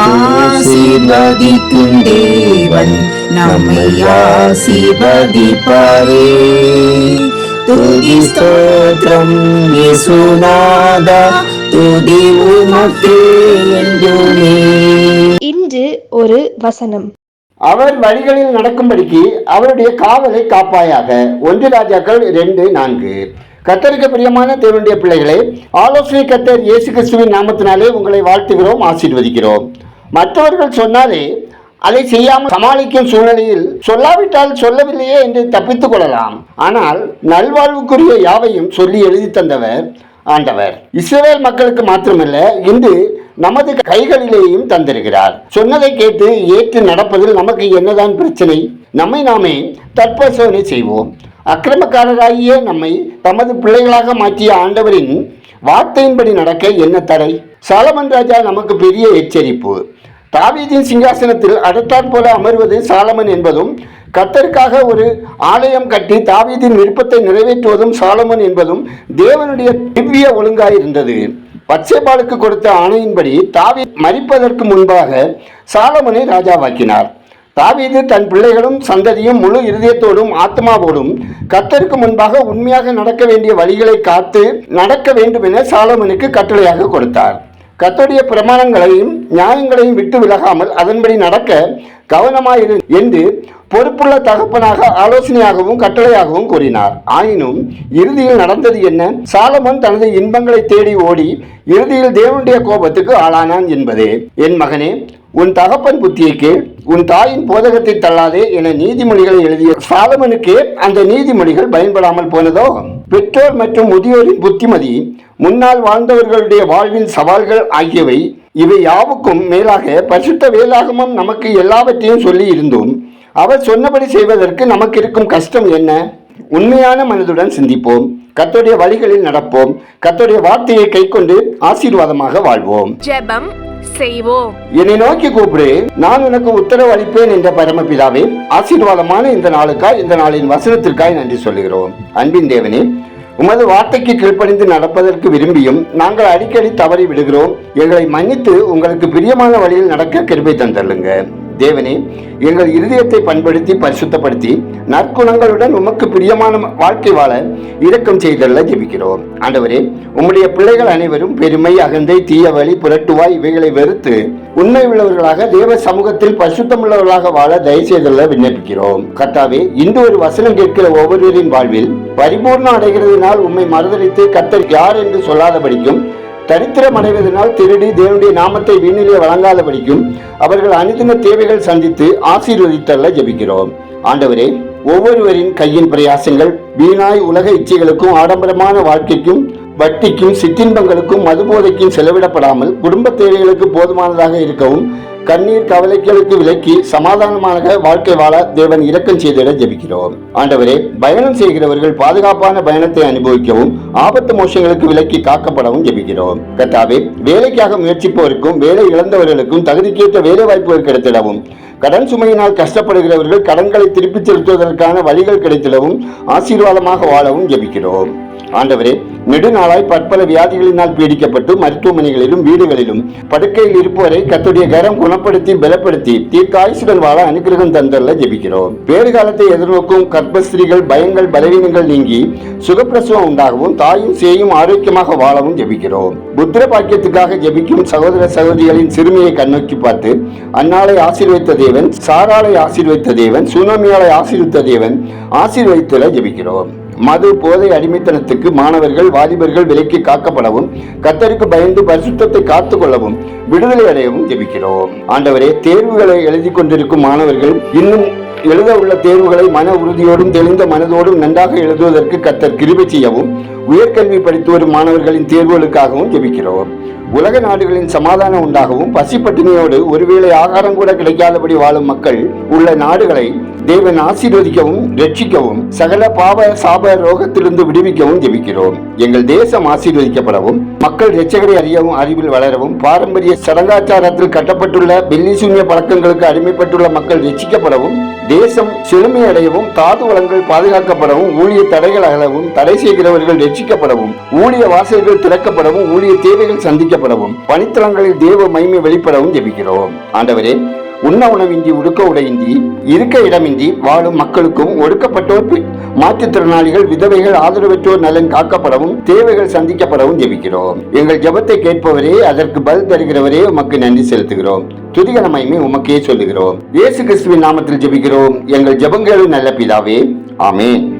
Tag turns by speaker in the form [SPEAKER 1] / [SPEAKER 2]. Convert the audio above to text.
[SPEAKER 1] ஆசீர்வதிக்கும் தேவன் நம்மை ஆசீர்வதிப்பாரே. துதி ஸ்தோத்திரம் இயேசுநாதா துதி உமக்கே என்றுமே.
[SPEAKER 2] இன்று ஒரு வசனம்.
[SPEAKER 3] அவர் வழிகளில் நடக்கும்படிக்கு அவருடைய காவலை காப்பாயாக. ஒன்று ராஜாக்கள் ரெண்டு நான்கு. கத்தருக்கு பிரியமான தேவனுடைய பிள்ளைகளே ஆலோசனை கத்தர் இயேசு கிறிஸ்துவின் நாமத்தினாலே உங்களை வாழ்த்துகிறோம் ஆசீர்வதிக்கிறோம். மற்றவர்கள் சொன்னாலே அதை செய்யாமல் சமாளிக்கும் சூழ்நிலையில் சொல்லாவிட்டால் சொல்லவில்லையே என்று தப்பித்துக் கொள்ளலாம். ஆனால் நல்வாழ்வுக்குரிய யாவையும் சொல்லி எழுதி தந்தவர் ஆண்டவர். இஸ்ரேல் மக்களுக்கு மாத்திரமல்ல இன்று நமது கைகளிலேயும் தந்திருக்கிறார். சொன்னதை கேட்டு ஏற்று நடப்பதில் நமக்கு என்னதான் பிரச்சனை? நம்மை நாமே தற்போசோதனை செய்வோம். அக்கிரமக்காரராகிய நம்மை தமது பிள்ளைகளாக மாற்றிய ஆண்டவரின் வார்த்தையின்படி நடக்க என்ன தடை? சாலமன் ராஜா நமக்கு பெரிய எச்சரிப்பு. தாவீதின் சிங்காசனத்தில் அடுத்தாற் போல அமர்வது சாலமன் என்பதும் கத்தருக்காக ஒரு ஆலயம் கட்டி தாவீதின் விருப்பத்தை நிறைவேற்றுவதும் சாலமன் என்பதும் தேவனுடைய திவ்ய ஒழுங்காயிருந்தது பச்சைபாலுக்கு கொடுத்த ஆணையின்படி தாவீ மறிப்பதற்கு முன்பாக சாலமனை ராஜாவாக்கினார். தாவீது தன் பிள்ளைகளும் சந்ததியும் முழு இருதயத்தோடும் ஆத்மாவோடும் கத்தருக்கு முன்பாக உண்மையாக நடக்க வேண்டிய வழிகளை காத்து நடக்க வேண்டும் என சாலமனுக்கு கட்டளையாக கொடுத்தார். கத்தோடைய பிரமாணங்களையும் நியாயங்களையும் விட்டு விலகாமல் அதன்படி நடக்க கவனமாயிரு என்று பொறுப்புள்ள தகப்பனாக ஆலோசனையாகவும் கட்டளையாகவும் கூறினார். ஆயினும் இறுதியில் நடந்தது என்ன? சாலமன் தனது இன்பங்களை தேடி ஓடி இறுதியில் தேவனுடைய கோபத்துக்கு ஆளானான் என்பதே. என் மகனே உன் தகப்பன் புத்தியைக்கு உன் தாயின் போதகத்தை தள்ளாதே என நீதிமொழிகளை எழுதிய சாலமனுக்கே அந்த நீதிமொழிகள் பயன்படாமல் போனதோ? பெற்றோர் மற்றும் முதியோரின் புத்திமதி முன்னால் வாழ்ந்தவர்களுடைய வாழ்வின் சவால்கள் ஆகியவை இவை யாவுக்கும் மேலாக பரிசுத்த வேலாகமம் நமக்கு எல்லாவற்றையும் சொல்லி இருந்தும் அவர் சொன்னபடி செய்வதற்கு நமக்கு இருக்கும் கஷ்டம் என்ன? உண்மையான மனதுடன் சிந்திப்போம். கத்தோடைய வழிகளில் நடப்போம். கத்தோடைய வார்த்தையை கைக்கொண்டு ஆசீர்வாதமாக வாழ்வோம்.
[SPEAKER 2] ஜெபம் செய்வோம்.
[SPEAKER 3] என்னை நோக்கி கூப்பிடு. நான் உனக்கு உத்தரவு அளிப்பேன் என்ற பரமபிதாவே ஆசீர்வாதமான இந்த நாளுக்காய் இந்த நாளின் வசனத்திற்காய் நன்றி சொல்லுகிறோம். அன்பின் தேவனே உமது வார்த்தைக்கு கீழ்ப்படிந்து நடப்பதற்கு விரும்பியும் நாங்கள் அடிக்கடி தவறி விடுகிறோம். எங்களை மன்னித்து உங்களுக்கு பிரியமான வழியில் நடக்க கிருபை தந்தள்ளுங்க தேவனே எங்கள் இருதயத்தை பண்படுத்தி பரிசுத்தப்படுத்தி நற்குணங்களுடன் உமக்கு பிரியமான வாழ்க்கை வாழ இரக்கம் செய்தல்ல ஜெபிக்கிறோம். ஆண்டவரே உம்முடைய பிள்ளைகள் அனைவரும் பெருமை அகந்தை தீய வழி புரட்டுவாய் இவைகளை வெறுத்து உண்மை உள்ளவர்களாக தேவ சமூகத்தில் பரிசுத்தம் உள்ளவர்களாக வாழ தயவுசெய்தல்ல விண்ணப்பிக்கிறோம். கர்த்தாவே இன்று ஒரு வசனம் கேட்கிற ஒவ்வொருவரின் வாழ்வில் பரிபூர்ணம் அடைகிறதுனால் உம்மை மறுதளித்து கத்தர் யார் என்று சொல்லாதபடிக்கும் தரித்திரம் அடைவதனால் திருடி தேவனுடைய நாமத்தை வீணிலே வழங்காதபடிக்கும் அவர்கள் அனுதின தேவைகள் சந்தித்து ஆசீர்வதித்தல்ல ஜெபிக்கிறோம். ஆண்டவரே ஒவ்வொருவரின் கையின் பிரயாசங்கள் வீணாய் உலக இச்சைகளுக்கும் ஆடம்பரமான வாழ்க்கைக்கும் வட்டிக்கும் சிற்றின்பங்களுக்கும் மதுபோதைக்கும் செலவிடப்படாமல் குடும்ப தேவைகளுக்கு போதுமானதாக இருக்கவும் கண்ணீர் கவலைகளுக்கு விலக்கி சமாதானமாக வாழ்க்கை வாழ தேவன் இரக்கம் செய்திட ஜெபிக்கிறோம். ஆண்டவரே பயணம் செய்கிறவர்கள் பாதுகாப்பான பயணத்தை அனுபவிக்கவும் ஆபத்து மோசங்களுக்கு விலக்கி காக்கப்படவும் ஜெபிக்கிறோம். கத்தாவே வேலைக்காக முயற்சிப்பவருக்கும் வேலை இழந்தவர்களுக்கும் தகுதிக்கேற்ற வேலை வாய்ப்புகள் கிடைத்திடவும். கடன் சுமையினால் கஷ்டப்படுகிறவர்கள் கடன்களை திருப்பிச் செலுத்துவதற்கான வழிகள் கிடைத்திடவும் ஆசீர்வாதமாக வாழவும் ஜெபிக்கிறோம். ஆண்டவரே நெடுநாளாய் பற்பல வியாதிகளினால் பீடிக்கப்பட்டு மருத்துவமனைகளிலும் வீடுகளிலும் படுக்கையில் இருப்பவரை கத்துடைய கரம் குணப்படுத்தி பலப்படுத்தி தீர்க்காயுசுடன் வாழ அனுகிரகம் தந்தல்ல ஜெபிக்கிறோம். வேறு காலத்தை எதிர்நோக்கும் கர்ப்பஸ்திரிகள் பயங்கள் பலவீனங்கள் நீங்கி சுகப்பிரசவம் உண்டாகவும் தாயும் சேயும் ஆரோக்கியமாக வாழவும் ஜெபிக்கிறோம். புத்திர பாக்கியத்துக்காக ஜெபிக்கும் சகோதர சகோதரிகளின் சிறுமியை கண்ணோக்கி பார்த்து அன்னாலை ஆசீர்வைத்த தேவன் சாராலை ஆசீர்வைத்த தேவன் சுனாமியாலை ஆசீர்வித்த தேவன் ஆசீர்வைத்துல ஜெபிக்கிறோம். மது போதை அடிமைத்தனத்துக்கு மாணவர்கள் வாலிபர்கள் விலக்கி காக்கப்படவும் கத்தருக்கு பயந்து பரிசுத்தத்தை காத்து கொள்ளவும் விடுதலை அடையவும் ஜெபிக்கிறோம். ஆண்டவரே தேர்வுகளை எழுதி கொண்டிருக்கும் மாணவர்கள் இன்னும் எழுத உள்ள தேர்வுகளை மன உறுதியோடும் தெளிந்த மனதோடும் நன்றாக எழுதுவதற்கு கத்தர் கிருபை செய்யவும் உயர்கல்வி படித்து வரும் மாணவர்களின் தேர்வுகளுக்காகவும் ஜெபிக்கிறோம். உலக நாடுகளின் சமாதானம் உண்டாகவும் பசி பட்டினியோடு ஒருவேளை ஆகாரம் கூட கிடைக்காதபடி வாழும் மக்கள் உள்ள நாடுகளை தேவன் ஆசீர்வதிக்கவும் ரட்சிக்கவும் சகல பாவ சாப ரோகத்திலிருந்து விடுவிக்கவும் ஜெபிக்கிறோம். எங்கள் தேசம் ஆசீர்வதிக்கப்படவும் மக்கள் ரட்சகரை அறியவும் அறிவில் வளரவும் பாரம்பரிய சடங்காச்சாரத்தில் கட்டப்பட்டுள்ள வெள்ளி சூன்ய பழக்கங்களுக்கு அடிமைப்பட்டுள்ள மக்கள் ரட்சிக்கப்படவும் தேசம் செழுமை அடையவும் தாது வளங்கள் பாதுகாக்கப்படவும் ஊழிய தடைகள் அகலவும் தடை செய்கிறவர்கள் ரட்சிக்கப்படவும் ஊழிய வாசல்கள் திறக்கப்படவும் ஊழிய தேவைகள் சந்திக்கப்படவும் பணித்தளங்களில் தேவ மகிமை வெளிப்படவும் ஜெபிக்கிறோம். ஆண்டவரே உண்ண உணவின்றி உடுக்க உடையின்றி இருக்க இடமின்றி வாழும் மக்களுக்கும் ஒடுக்கப்பட்டோர் மாற்றுத்திறனாளிகள் விதவைகள் ஆதரவற்றோர் நலன் காக்கப்படவும் தேவைகள் சந்திக்கப்படவும் ஜெபிக்கிறோம். எங்கள் ஜெபத்தை கேட்பவரே அதற்கு பதில் தருகிறவரே உமக்கு நன்றி செலுத்துகிறோம். துதிகன மகிமை உமக்கே சொல்லுகிறோம். இயேசு கிறிஸ்துவின் நாமத்தில் ஜெபிக்கிறோம். எங்கள் ஜெபங்களும் நல்ல பிதாவே. ஆமேன்.